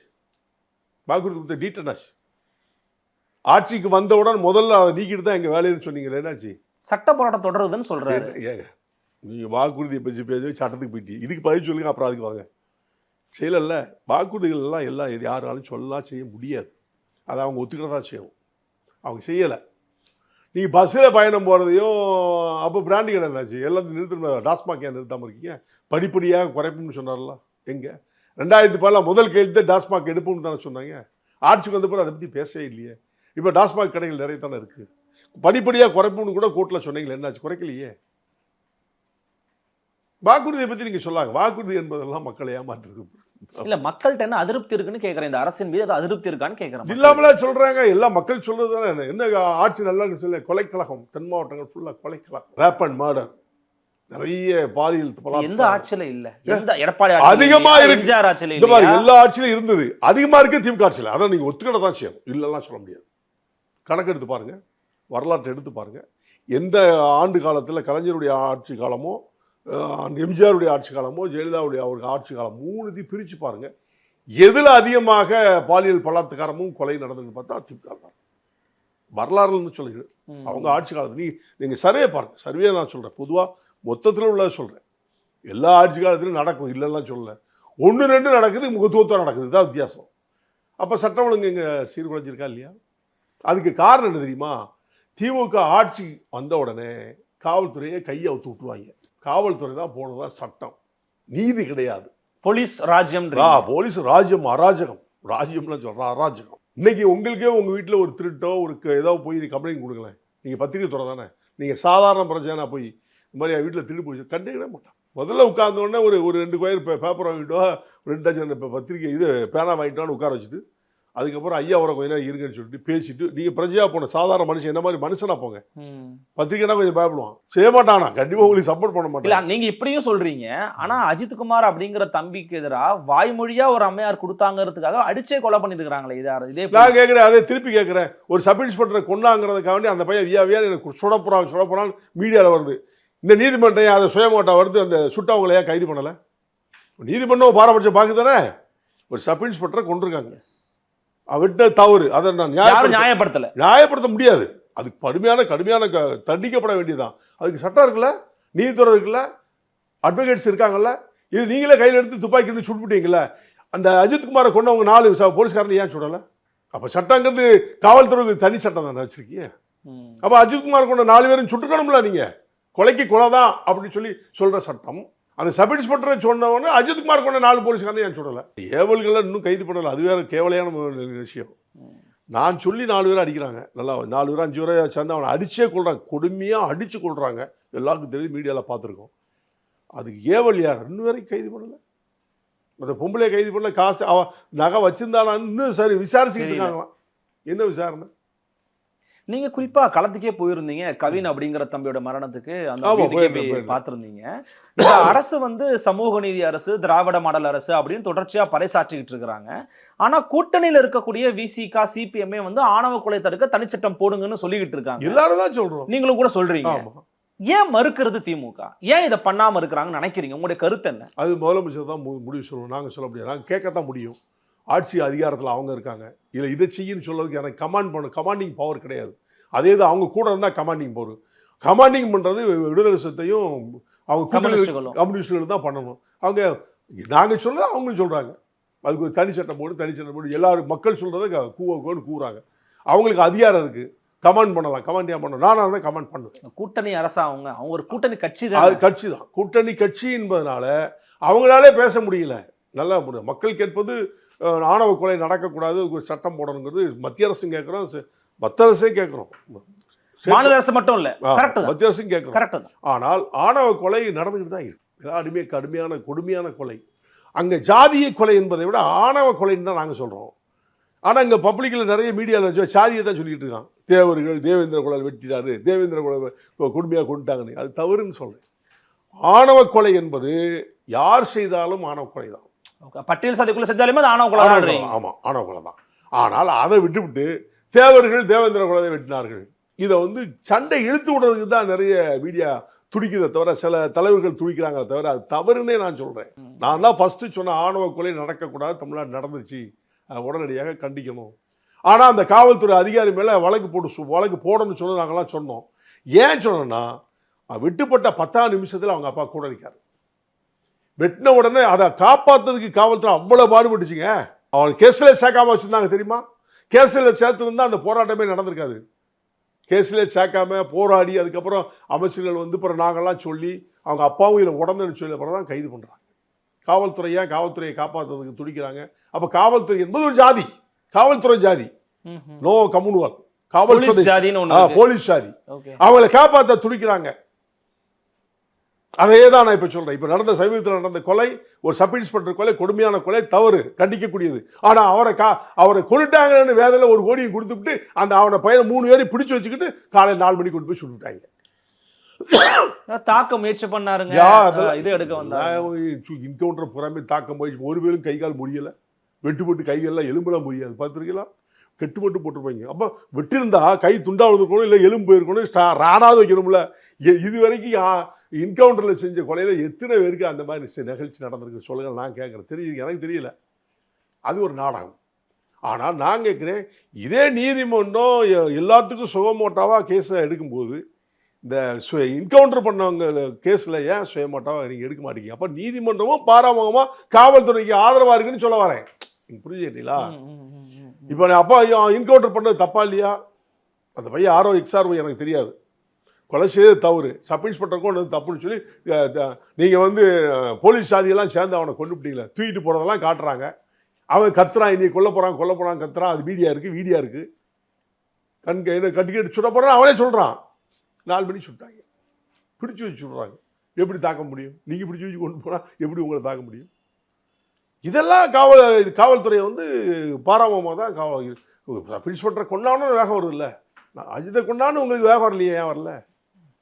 வாக்குறுதி கொடுத்த நீட் என்னாச்சு ஆட்சிக்கு வந்தவுடன் முதல்ல அதை நீக்கிட்டு தான் எங்க வேலைன்னு சொன்னீங்க என்னாச்சு? சட்ட போராட்டம் தொடருதுன்னு என்ன- ஏங்க நீங்க வாக்குறுதியை பற்றி பேசி சட்டத்துக்கு போயிட்டு இதுக்கு பதில் சொல்லுங்க அப்புறம் அதுக்கு வாங்க. செய்யலல்ல வாக்குறுதிகள் எல்லாம் எல்லாம் எது யாராலும் சொல்லலாம் செய்ய முடியாது. அதை அவங்க ஒத்துக்கிறதா செய்யணும். அவங்க செய்யலை. நீங்கள் பஸ்ஸில் பயணம் போகிறதையும் அப்போ பிராண்டி கடை என்னாச்சு? எல்லாத்தையும் நிறுத்தணும். டாஸ்மாக் ஏன் நிறுத்தாமல் இருக்கீங்க? படிப்படியாக குறைப்புன்னு சொன்னார்ல. எங்கே? ரெண்டாயிரத்தி பதினாலாம் முதல் கேள்வி டாஸ்மாக் எடுப்போம்னு தானே சொன்னாங்க. ஆட்சிக்கு வந்த பிறகு அதை பற்றி பேசவே இல்லையே. இப்போ டாஸ்மாக் கடைகள் நிறைய தானே இருக்குது படிப்படியாக குறைப்புன்னு கூட கோர்ட்டில் சொன்னீங்களே என்னாச்சு? குறைக்கலையே. வாக்குறுதியை பற்றி நீங்கள் சொல்லாங்க. வாக்குறுதி என்பதெல்லாம் மக்களை ஏமாற்றுறது இல்ல மக்கள்கிட்ட என்ன அதிருப்தி இருக்குன்னு கேக்குறேன். இந்த அரசின் மீது அது அதிருப்தி இருக்கான்னு கேக்குறேன் இல்லாமலே சொல்றாங்க. எல்லா மக்கள் சொல்றது தானே. என்ன ஆட்சி நல்லா சொல்ல கொலைக்கழகம் தென் மாவட்டங்கள் ஃபுல்லா கொலைக்கழகம். ரேப் அண்ட் மர்டர் நிறைய பாலியல் எந்த. ஆட்சியில இல்ல. எந்த எடப்பாடி அதிகமா? இருக்கு. எல்லா ஆட்சியிலும் இருந்தது. அதிகமா இருக்கு திமுக ஆட்சியில். அதான் நீங்க ஒத்துக்கிட தான் செய்யணும். இல்லைலாம் சொல்ல முடியாது. கணக்கு எடுத்து பாருங்க. வரலாற்றை எடுத்து பாருங்க. எந்த ஆண்டு காலத்துல கலைஞருடைய ஆட்சி காலமோ எம்ஜிஆருடைய ஆட்சி காலமோ ஜெயலலிதாவுடைய அவருக்கு ஆட்சி காலம் மூணுத்தையும் பிரிச்சு பாருங்க. எதுல அதிகமாக பாலியல் பலாத்காரமும் கொலை நடந்ததுன்னு பார்த்தா திமுக தான். வரலாறுன்னு சொல்லுங்க ம். அவங்க ஆட்சி காலத்துல நீ நீங்கள் சர்வே பாருங்க. சர்வே நான் சொல்கிறேன் பொதுவாக மொத்தத்தில் உள்ளதை சொல்கிறேன் எல்லா ஆட்சி காலத்திலும் நடக்கும். இல்லைலாம் சொல்லல. ஒன்று ரெண்டு நடக்குது முகத்துவத்தம் நடக்குது. தான் வித்தியாசம். அப்போ சட்டம் ஒழுங்கு இங்கே சீர்குலைஞ்சிருக்கா இல்லையா? அதுக்கு காரணம் என்ன தெரியுமா? திமுக ஆட்சி வந்த உடனே காவல்துறையை கையை அவுத்து விட்டுருவாங்க. காவல்துறை தான் போனதா சட்டம். நீதி கிடையாது. போலீஸ் ராஜ்யம் போலீஸ் ராஜ்யம் அராஜகம். ராஜ்யம்லாம் சொல்கிறா அராஜகம். இன்னைக்கு உங்களுக்கே உங்கள் வீட்டில் ஒரு திருட்டோ ஒரு ஏதோ போய் கம்ப்ளைண்ட் கொடுங்களேன். நீங்கள் பத்திரிக்கை துறை தானே. நீங்கள் சாதாரண பிரச்சனை போய் இந்த மாதிரி வீட்டில் திருடி போய் கண்டுக்கிட மாட்டான். முதல்ல உட்கார்ந்த உடனே ஒரு ஒரு ரெண்டு கொயர் பே பேப்பர் வாங்கிட்டோ ரெண்டு டஜன் இப்போ பத்திரிக்கை இது பேனா வாங்கிட்டோன்னு உட்கார வச்சுட்டு அதுக்கப்புறம் ஐயா அவரை கொஞ்ச நேரம் இருங்கன்னு சொல்லிட்டு பேசிட்டு நீங்கள் பிரஜையாக போன சாதாரண மனுஷன் என்ன மாதிரி மனுஷனா போங்க. பத்திரிக்கைனா கொஞ்சம் பயப்படுவான். செய்ய மாட்டானா கண்டிப்பாக உங்களுக்கு சப்போர்ட் பண்ண மாட்டான். நீங்க இப்படியும் சொல்றீங்க. ஆனா அஜித் குமார் அப்படிங்கிற தம்பிக்கு எதிரா வாய்மொழியா ஒரு அம்மையார் கொடுத்தாங்கிறதுக்காக அடிச்சே கொலை பண்ணிட்டு இருக்காங்களே இதே இதே நான் கேட்குறேன் அதே திருப்பி கேட்குறேன் ஒரு சப் இன்ஸ்பெக்டரை கொண்டாங்கிறதுக்காக வேண்டி அந்த பையன் வியா வியா எனக்கு சுட போகிறான் சுட போகிறான்னு மீடியாவில் வருது. இந்த நீதிமன்றம் அதை சுயமோட்டா வருது? அந்த சுட்டவங்களை ஏன் கைது பண்ணலை? நீதிமன்றம் பாரபட்சம் பார்க்கு தானே? ஒரு சப் இன்ஸ்பெக்டரை கொண்டிருக்காங்க விட்ட தவறு. அதை நான் யாரும் நியாயப்படுத்த நியாயப்படுத்தல. நியாயப்படுத்த முடியாது. அதுக்கு கடுமையான கடுமையான க- தண்டிக்கப்பட வேண்டியதுதான். அதுக்கு சட்டம் இருக்குல்ல நீதித்துறை இருக்குல்ல அட்வொகேட்ஸ் இருக்காங்கல்ல இது நீங்களே கையில் எடுத்து துப்பாக்கி எடுத்து சுட்டுவிட்டீங்கல்ல அந்த அஜித் குமாரை கொண்டவங்க நாலு போலீஸ்காரனை ஏன் சுடலை? அப்போ சட்டங்கிறது காவல்துறைக்கு தனி சட்டம் தானே வச்சிருக்கீங்க. அப்போ அஜித் குமார் கொண்ட நாலு பேரும் சுட்டுக்கணும்ல நீங்கள் கொலைக்கு கொலை தான் அப்படின்னு சொல்லி சொல்கிற சட்டம். அந்த சப் இன்ஸ்பெக்டரை சொன்னவொடனே அஜித் குமார் கொண்ட நாலு போலீஸ்காரனை ஏன் சுடலை? ஏவல்களை இன்னும் கைது பண்ணலை. அது வேற கேவலையான ஒரு விஷயம். நான் சொல்லி நாலு பேர் அடிக்கிறாங்க. நல்லா நாலு பேர் அஞ்சு பேரை சேர்ந்து அவனை அடிச்சே கொள்றாங்க கொடுமையாக அடிச்சு கொள்றாங்க எல்லாருக்கும் தெரியும் மீடியாவில் பார்த்துருக்கோம். அதுக்கு ஏவல் யார்? இன்னும் வரைக்கும் கைது பண்ணல. அந்த பொம்பளை கைது பண்ணல. காசு அவ நகை வச்சிருந்தானா? இன்னும் சரி விசாரிச்சுக்கிட்டு. இருக்காங்களாம். என்ன விசாரணை? நீங்க குறிப்பா களத்துக்கே போயிருந்தீங்க கவின் அப்படிங்கிற தம்பியோட மரணத்துக்கு அந்த. பார்த்திருந்தீங்க. இந்த அரசு வந்து சமூக நீதி அரசு திராவிட மாடல் அரசு அப்படின்னு தொடர்ச்சியா பறைசாற்றிக்கிட்டு இருக்கிறாங்க. ஆனா கூட்டணியில இருக்கக்கூடிய விசிகா சிபிஎம்ஏ வந்து ஆணவ கொலை தடுக்க தனிச்சட்டம் போடுங்கன்னு சொல்லிக்கிட்டு இருக்காங்க. எல்லாரும் தான் சொல்றோம். நீங்களும் கூட சொல்றீங்க. ஏன் மறுக்கிறது திமுக? ஏன் இதை பண்ணாம இருக்கிறாங்கன்னு நினைக்கிறீங்க? உங்களுடைய கருத்து என்ன? அது முதலமைச்சர் தான் முடிவு சொல்லணும். நாங்கள் சொல்ல முடியாது. நாங்கள் கேட்கத்தான் முடியும். ஆட்சி அதிகாரத்தில் அவங்க இருக்காங்க. இல்லை இதை செய்யுன்னு சொல்றதுக்கு எனக்கு கமாண்ட் பண்ண கமாண்டிங் பவர் கிடையாது. அதே இது அவங்க கூட இருந்தால் கமாண்டிங் பவர் கமாண்டிங் பண்ணுறது விடுதலை சிறுத்தையும் அவங்க கம்யூனிஸ்டுகள் தான் பண்ணணும். அவங்க நாங்கள் சொல்றதை அவங்களும் சொல்கிறாங்க அதுக்கு ஒரு தனி சட்டம் போடு தனி சட்டம் போடு. எல்லாரும் மக்கள் சொல்கிறத கூவ கூறாங்க. அவங்களுக்கு அதிகாரம் இருக்குது கமாண்ட் பண்ணலாம் கமாண்ட் ஏன் பண்ணணும்? நானாக இருந்தால் கமாண்ட் பண்ணுவேன். கூட்டணி அரசா அவங்க? அவங்க ஒரு கூட்டணி கட்சி அது தான். கட்சி தான். கூட்டணி கட்சி என்பதனால அவங்களாலே பேச முடியல. நல்லா முடியும் மக்கள் கேட்பது ஆணவ கொலை நடக்கக்கூடாது ஒரு சட்டம் போடணுங்கிறது மத்திய அரசும் கேட்குறோம் மத்திய அரசே கேட்குறோம். மாநில அரசு மட்டும் இல்ல மத்திய அரசும் கேட்குறோம். ஆனால் ஆணவ கொலை நடந்துக்கிட்டு தான் இருக்கு. எல்லாருமே கடுமையான கொடுமையான கொலை. அங்கே ஜாதிய கொலை என்பதை விட ஆணவ கொலைன்னு தான் நாங்கள் சொல்கிறோம் ஆனால் இங்கே பப்ளிக்கில் நிறைய மீடியாவில் சாதியை தான் சொல்லிக்கிட்டு இருக்கான். தேவர்கள் தேவேந்திர குலல் வெட்டினாரு தேவேந்திர குல கொடுமையாக கொண்டுட்டாங்கன்னு. அது தவறுன்னு சொல்கிறேன் ஆணவ கொலை என்பது யார் செய்தாலும் ஆணவ கொலை தான். பட்டியல் சாதிக்குள்ள செஞ்சாலுமே அது ஆணவ கொலை தான் ஆமாம் ஆணவ கொலை தான். ஆனால் அதை விட்டுவிட்டு தேவர்கள் தேவேந்திர குலத்தை வெட்டினார்கள். இதை வந்து சண்டை இழுத்து விடுறதுக்கு தான் நிறைய மீடியா துடிக்கிறதை தவிர சில தலைவர்கள் துடிக்கிறாங்களே தவிர அது தவறுன்னே நான் சொல்கிறேன் நான் தான் ஃபஸ்ட்டு சொன்ன ஆணவ கொலை நடக்கக்கூடாது தமிழ்நாடு நடந்துச்சு அதை உடனடியாக கண்டிக்கணும். ஆனால் அந்த காவல்துறை அதிகாரி மேலே வழக்கு போட்டு வழக்கு போடணும்னு சொல்லி நாங்களாம் சொன்னோம். ஏன் சொன்னோன்னா விட்டுப்பட்ட பத்தாம் நிமிஷத்தில் அவங்க அப்பா கூட இருக்காரு. வெட்டின உடனே அதை காப்பாற்றுறதுக்கு காவல்துறை அவ்வளோ பாடுபட்டுச்சுங்க. அவன் கேஸில் சேர்க்காம வச்சுருந்தாங்க தெரியுமா? கேஸில் சேர்த்துருந்தா அந்த போராட்டமே நடந்திருக்காது. கேஸில் சேர்க்காம போராடி அதுக்கப்புறம் அமைச்சர்கள் வந்து அப்புறம் நாங்கள்லாம் சொல்லி அவங்க அப்பாவும் இதில் உடந்துன்னு சொல்லி அப்புறம் தான் கைது பண்ணுறாங்க காவல்துறையா காவல்துறையை காப்பாற்றுறதுக்கு துடிக்கிறாங்க? அப்போ காவல்துறை என்பது ஒரு ஜாதி. காவல்துறை ஜாதி. நோ கம்யூனல் காவல் போலீஸ் ஜாதி. அவங்களை காப்பாற்ற துடிக்கிறாங்க. அதே தான் நான் இப்போ சொல்கிறேன் இப்போ நடந்த சமீபத்தில் நடந்த கொலை ஒரு சப் இன்ஸ்பெக்டர் கொலை கொடுமையான கொலை தவறு கண்டிக்கக்கூடியது. ஆனால் அவரை கா அவரை கொண்டுட்டாங்கன்னு வேதனையில் ஒரு கோடியை கொடுத்துட்டு அந்த அவனை பையனை மூணு பேரையும் பிடிச்சி வச்சுக்கிட்டு காலையில் நாலு மணிக்கு கொண்டு போய் சுட்டுட்டாங்க. தாக்க முயற்சி பண்ணாருங்க. இது எடுக்க வந்தாங்க இன்கவுண்டர் புறமே தாக்கம் போயிடுச்சு ஒரு பேரும் கை கால் முடியல. வெட்டு போட்டு கைகள்லாம் எலும்புலாம் முடியாது பார்த்துருக்கீங்களா? கெட்டு மட்டும் போட்டிருப்பாங்க. அப்போ வெட்டிருந்தா கை துண்டா இருக்கணும் இல்லை எலும்பு இருக்கணும் ஸ்டா ராடாவது வைக்கணும்ல. இது வரைக்கும் இன்கவுண்டரில் செஞ்ச கொலையில் எத்தனை பேருக்கு அந்த மாதிரி நிகழ்ச்சி நடந்திருக்கு சொல்லுங்க நான் கேட்குறேன் தெரியுது எனக்கு தெரியல. அது ஒரு நாடகம். ஆனால் நான் கேட்குறேன் இதே நீதிமன்றம் எல்லாத்துக்கும் சுகமோட்டாவாக கேஸை எடுக்கும்போது இந்த இன்கவுண்டர் பண்ணவங்க கேஸில் ஏன் சுயமோட்டாவாக நீங்கள் எடுக்க மாட்டீங்க? அப்போ நீதிமன்றமும் பாராமுகமாக காவல்துறைக்கு ஆதரவாக இருக்குன்னு சொல்ல வரேன். நீங்கள் புரிஞ்சுக்கிட்டீங்களா. இப்போ அப்பா இன்கவுண்டர் பண்ணது தப்பா இல்லையா? அந்த பையன் ஆரோ எக்ஸ்ஆர்ஓ எனக்கு தெரியாது. கொலை செய்தது தவறு. சப் இன்ஸ்பெக்டருக்கும் ஒன்று தப்புன்னு சொல்லி நீங்கள் வந்து போலீஸ் சாதியெல்லாம் சேர்ந்து அவனை கொண்டு விட்டீங்களே தூக்கிட்டு போகிறதெல்லாம் காட்டுறாங்க. அவன் கத்துறான் இன்னைக்கு கொல்ல போகிறான் கொல்ல போகிறான் கத்துறான் அது வீடியா இருக்குது வீடியா இருக்குது கண் என்ன கட்டுக்கிட்டு சுட போகிறான் அவனே சொல்கிறான் நாலு மணி சுட்டாங்க. பிடிச்சி வச்சு சுடுறாங்க எப்படி தாக்க முடியும்? நீங்கள் பிடிச்சி வச்சு கொண்டு போனால் எப்படி உங்களை தாக்க முடியும்? இதெல்லாம் காவல் இது காவல்துறையை வந்து பாராமமாக தான் காவல் பிரின்ஸ்பெக்டரை கொண்டாடணும் வேகம் வருது இல்லை அஜித்தை கொண்டான்னு உங்களுக்கு வேகம் வரலையே? ஏன் வரல?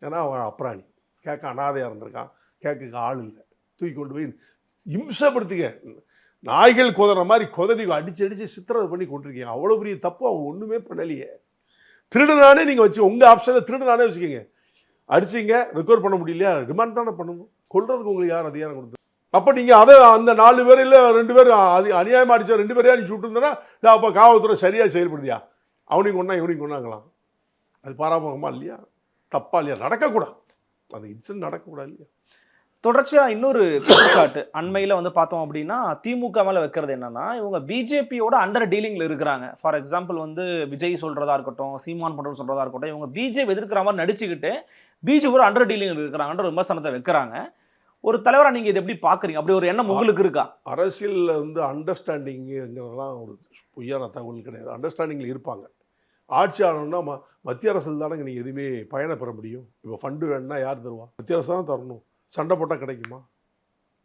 ஏன்னா அவன் அப்ராணி. கேட்க அனாதையாக இருந்திருக்கான். கேட்க ஆள் இல்லை. தூக்கி கொண்டு போய் இம்சப்படுத்துங்க நாய்கள் குதற மாதிரி குதறி அடிச்சு அடித்து சித்திரவதை பண்ணி கொண்டிருக்கீங்க. அவ்வளோ பெரிய தப்பு அவன் ஒன்றுமே பண்ணலையே. திருடுனானே நீங்கள் வச்சு உங்கள் ஆப்ஷனில் திருடுனானே வச்சுக்கோங்க. அடிச்சிங்க ரெக்கவர் பண்ண முடியலையா? ரிமாண்ட் தானே பண்ணணும். கொள்றதுக்கு உங்களுக்கு யார் அதிகாரம் கொடுத்து அப்போ நீங்கள் அதை அந்த நாலு பேர் இல்லை ரெண்டு பேர் அது அநியாயமாக அடிச்ச ரெண்டு பேரையா நீ சுட்டுருந்தனா அப்போ காவல்துறை சரியாக செயல்படுதியா அவனையும் கொண்டா இவனையும் கொண்டாங்களாம் அது பாராமுகமா இல்லையா? தப்பா இல்லையா நடக்கக்கூடாது. அந்த இன்சிடென்ட் நடக்கக்கூடாது இல்லையா? தொடர்ச்சியா இன்னொரு குற்றச்சாட்டு அண்மையில வந்து பார்த்தோம் அப்படின்னா திமுக மேல வைக்கிறது என்னன்னா இவங்க பிஜேபியோட அண்டர் டீலிங்ல இருக்கிறாங்க. ஃபார் எக்ஸாம்பிள் வந்து விஜய் சொல்றதா இருக்கட்டும் சீமான் பண்றது சொல்றதா இருக்கட்டும் இவங்க பிஜேபி எதிர்க்கிற மாதிரி நடிச்சுக்கிட்டு பிஜேபியோட அண்டர் டீலிங் இருக்கிறாங்கன்ற விமர்சனத்தை வைக்கிறாங்க. ஒரு தலைவரா நீங்க இதை எப்படி பாக்குறீங்க அப்படி ஒரு எண்ணம் உங்களுக்கு இருக்கா? அரசியலில் வந்து அண்டர்ஸ்டாண்டிங்கிறதெல்லாம் ஒரு பொய்யான தகவல் கிடையாது. அண்டர்ஸ்டாண்டிங்கில் இருப்பாங்க. ஆட்சி ஆளணும்னா ம மத்திய அரசில் தானே நீங்கள் எதுவுமே பயணம் பெற முடியும். இப்போ ஃபண்டு வேணும்னா யார் தருவா? மத்திய அரசு தானே தரணும். சண்டை போட்டால் கிடைக்குமா?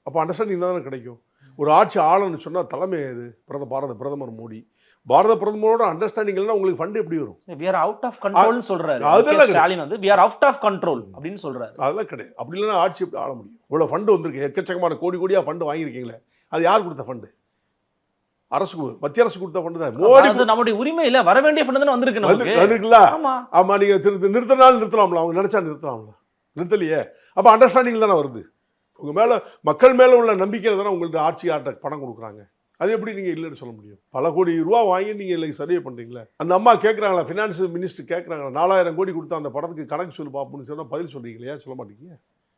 அப்போ அண்டர்ஸ்டாண்டிங் தானே கிடைக்கும். ஒரு ஆட்சி ஆளணும்னு சொன்னால் தலைமை இது பிரத பாரத பிரதமர் மோடி. பாரத பிரதமரோட அண்டர்ஸ்டாண்டிங் இல்லைன்னா உங்களுக்கு ஃபண்டு எப்படி வரும்? வி ஆர் அவுட் ஆஃப் கண்ட்ரோல்னு சொல்றாரு. அதெல்லாம் ஸ்டாலின் வந்து we are out of control அப்படின்னு சொல்றாரு. அதெல்லாம் கிடையாது. அப்படி இல்லைன்னா ஆட்சி எப்படி ஆள முடியும்? இவ்வளோ ஃபண்டு வந்திருக்கு. எக்கச்சக்கமான கோடி கோடியாக ஃபண்டு வாங்கியிருக்கீங்களே. அது யார் கொடுத்த ஃபண்டு அரசு மத்திய அரசு கொடுத்த ஃபண்டு தான். மோடி அது நம்மளுடைய உரிமை இல்ல வர வேண்டிய ஃபண்ட் தானே வந்திருக்கு வந்திருக்குல்ல? ஆமா. ஆமா நீங்க திரு நிறுத்தினாலும் நிறுத்தலாம்ல. அவங்க நினைச்சா நிறுத்தலாம்ல. நிறுத்தலையே. அப்ப அண்டர்ஸ்டாண்டிங் தானே வருது. உங்க மேல மக்கள் மேல உள்ள நம்பிக்கையில தானே உங்களுக்கு ஆட்சி ஆட்ட பணம் கொடுக்குறாங்க. அது எப்படி நீங்க இல்லைன்னு சொல்ல முடியும்? பல கோடி ரூபா வாங்கி நீங்க இல்லை சர்வே பண்றீங்களே? அந்த அம்மா கேட்கறாங்களா ஃபினான்ஸ் மினிஸ்டர் கேட்கறாங்களா நாலாயிரம் கோடி கொடுத்த அந்த படத்துக்கு கணக்கு சொல்லு பார்ப்போம்னு சொன்னா பதில் சொல்றீங்களா ஏன் சொல்ல மாட்டீங்க?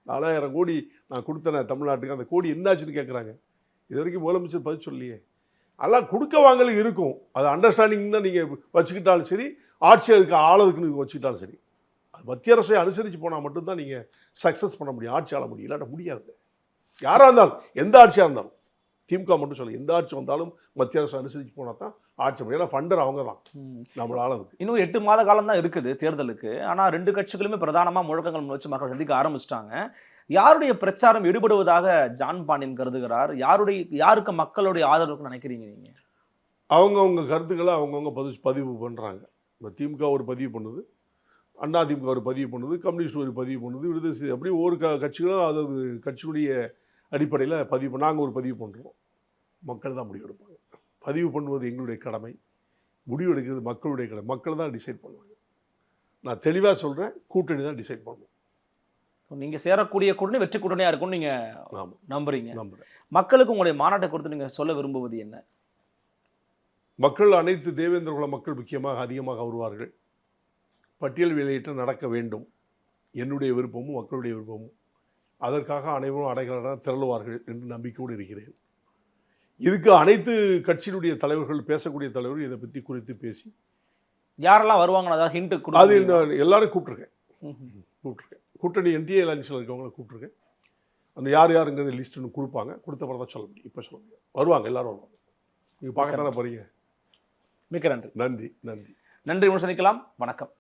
நாலாயிரம் கோடி நான் கொடுத்தேன் தமிழ்நாட்டுக்கு அந்த கோடி என்னாச்சுன்னு கேட்குறாங்க இது வரைக்கும் முதலமைச்சர் பதில் சொல்லியே அதெல்லாம் கொடுக்க வாங்கல இருக்கும். அது அண்டர்ஸ்டாண்டிங் தான் நீங்கள் வச்சுக்கிட்டாலும் சரி ஆட்சி அதுக்கு ஆளதுக்குன்னு நீங்க வச்சுக்கிட்டாலும் சரி. அது மத்திய அரசை அனுசரித்து போனால் மட்டும்தான் நீங்கள் சக்ஸஸ் பண்ண முடியும். ஆட்சி ஆள முடியும். இல்லாட்ட முடியாது. யாராக இருந்தாலும் எந்த ஆட்சியாக இருந்தாலும் திமுக மட்டும் சொல்ல எந்த ஆட்சி வந்தாலும் மத்திய அரசு அனுசரித்து போனால் தான் ஆட்சி முடியும் ஏன்னா ஃபண்டர் அவங்க தான். நம்மளால அதுக்கு இன்னும் எட்டு மாத காலம் தான் இருக்குது தேர்தலுக்கு. ஆனா ரெண்டு கட்சிகளுமே பிரதானமா முழக்கங்கள் வச்சு மக்கள் சந்திக்க ஆரம்பிச்சிட்டாங்க. யாருடைய பிரச்சாரம் ஈடுபடுவதாக ஜான் பாண்டியன் கருதுகிறார்? யாருடைய யாருக்கு மக்களுடைய ஆதரவுக்கு நினைக்கிறீங்க நீங்க? அவங்கவுங்க கருத்துக்களை அவங்கவுங்க பதிவு பதிவு பண்ணுறாங்க இப்போ திமுக ஒரு பதிவு பண்ணுது அண்ணா திமுக ஒரு பதிவு பண்ணுது கம்யூனிஸ்ட் ஒரு பதிவு பண்ணுது விடுதலை அப்படி ஒவ்வொரு க கட்சிகளும் அதாவது கட்சியுடைய அடிப்படையில் பதிவு நாங்கள் ஒரு பதிவு பண்ணுறோம் மக்கள் தான் முடிவெடுப்பாங்க பதிவு பண்ணுவது எங்களுடைய கடமை. முடிவெடுக்கிறது மக்களுடைய கடமை. மக்கள் தான் டிசைட் பண்ணுவாங்க. நான் தெளிவாக சொல்கிறேன் கூட்டணி தான் டிசைட் பண்ணுவோம் நீங்க சேரக்கூடிய கூட்டணி வெற்றி கூட்டணியா இருக்கும்னு நீங்க ஆமாம் நம்புறீங்க. மக்களுக்கு உங்களுடைய மாநாட்டை குறித்து நீங்க சொல்ல விரும்புவது என்ன? மக்கள் அனைத்து தேவேந்திர குல மக்கள் முக்கியமாக அதிகமாக வருவார்கள். பட்டியல் வெளியேற்றம் நடக்க வேண்டும். என்னுடைய விருப்பமும் மக்களுடைய விருப்பமும். அதற்காக அனைவரும் அடைகள திரளுவார்கள் என்று நம்பிக்கையோடு இருக்கிறேன். இதுக்கு அனைத்து கட்சியினுடைய தலைவர்கள் பேசக்கூடிய தலைவர்கள் இதை பற்றி குறித்து பேசி யாரெல்லாம் வருவாங்கன்னு அதாவது ஹிண்ட் அது கொடுத்து எல்லாரும் கூப்பிட்ருக்கேன் கூப்பிட்ருக்கேன் கூட்டணி என்டிஏ அலைன்ஸில் இருக்கவங்கள கூப்பிட்ருக்கேன் அந்த யார் யாருங்கிறது லிஸ்ட் ஒன்று கொடுப்பாங்க. கொடுத்த பிறகு தான் சொல்ல முடியும். இப்போ சொல்ல முடியும். வருவாங்க எல்லாரும் வருவாங்க. நீங்கள் பார்க்க தானே போகிறீங்க மிக்க நன்றி. நன்றி நன்றி. நன்றி சந்திக்கலாம். வணக்கம்.